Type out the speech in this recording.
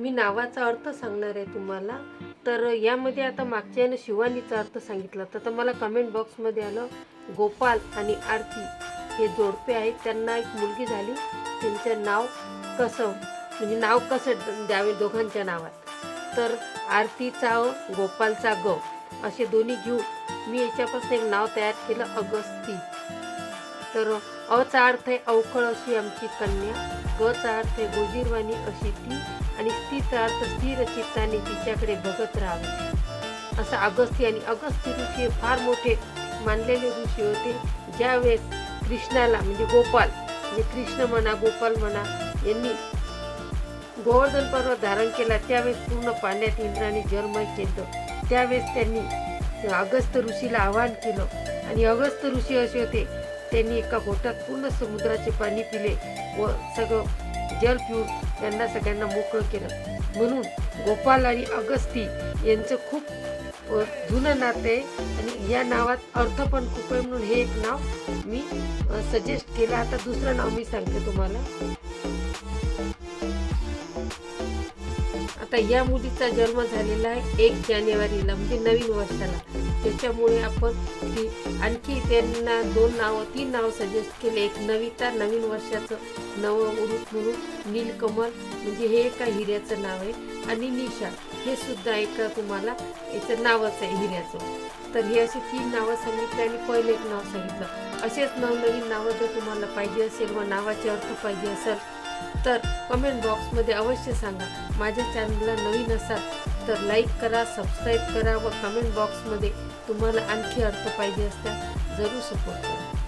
मी नावाचा अर्थ सांगणार आहे तुम्हाला. तर यामध्ये आता मागच्या यानं शिवानीचा अर्थ सांगितला. तर तर मला कमेंट बॉक्समध्ये आलं गोपाल आणि आरती हे जोडपे आहेत. त्यांना एक मुलगी झाली. त्यांचं नाव कसं? म्हणजे नाव कसं द्यावे दोघांच्या नावात? तर आरतीचा अ गोपालचा ग. असे दोन्ही घेऊन मी याच्यापासून एक नाव तयार केलं अगस्ती. तर अचा अर्थ आहे अवखळ अशी आमची कन्या. गचा अर्थ आहे गोजीरवाणी अशी ती आणि स्थिचा अर्थ स्थिर चित्ताने तिच्याकडे बघत राहावे. असं अगस्ती आणि अगस्ती ऋषी फार मोठे मानलेले ऋषी होते. ज्यावेळेस कृष्णाला म्हणजे गोपाल म्हणजे कृष्ण म्हणा गोपाल म्हणा यांनी गोवर्धन पर्वत धारण केला त्यावेळेस पूर्ण पाण्यात इंद्राने जन्मय केलं. त्यावेळेस त्यांनी अगस्त ऋषीला आवाहन केलं. आणि अगस्त ऋषी असे होते त्यांनी एका घोटात पूर्ण समुद्राचे पाणी पिले व सगळं जल पिऊन त्यांना सगळ्यांना मोकळं केलं. म्हणून गोपाल आणि अगस्ती यांचं खूप जुनं नातं आहे आणि या नावात अर्थ पण खूप आहे म्हणून हे एक नाव मी सजेस्ट केलं. आता दुसरं नाव मी सांगते तुम्हाला. आता या मुलीचा जन्म झालेला आहे एक जानेवारीला म्हणजे नवीन वर्षाला. त्याच्यामुळे आपण ती आणखी त्यांना दोन नावं तीन नावं सजेस्ट केले. एक नविता नवीन वर्षाचं नवं उरूप म्हणून नीलकमल म्हणजे हे एका हिऱ्याचं नाव आहे. आणि निशा हे सुद्धा एका तुम्हाला याचं नावच आहे हिऱ्याचं. तर हे असे तीन नावं सांगितले आणि पहिलं एक नाव सांगितलं. असेच नवनवीन नावं जर तुम्हाला पाहिजे असेल व नावाचे अर्थ पाहिजे असेल तर कमेंट बॉक्समध्ये अवश्य सांगा. माझ्या चॅनलला नवीन असाल तर लाईक करा सबस्क्राईब करा व कमेंट बॉक्समध्ये तुम्हाला आणखी अर्थ पाहिजे असल्यास जरूर सपोर्ट करा.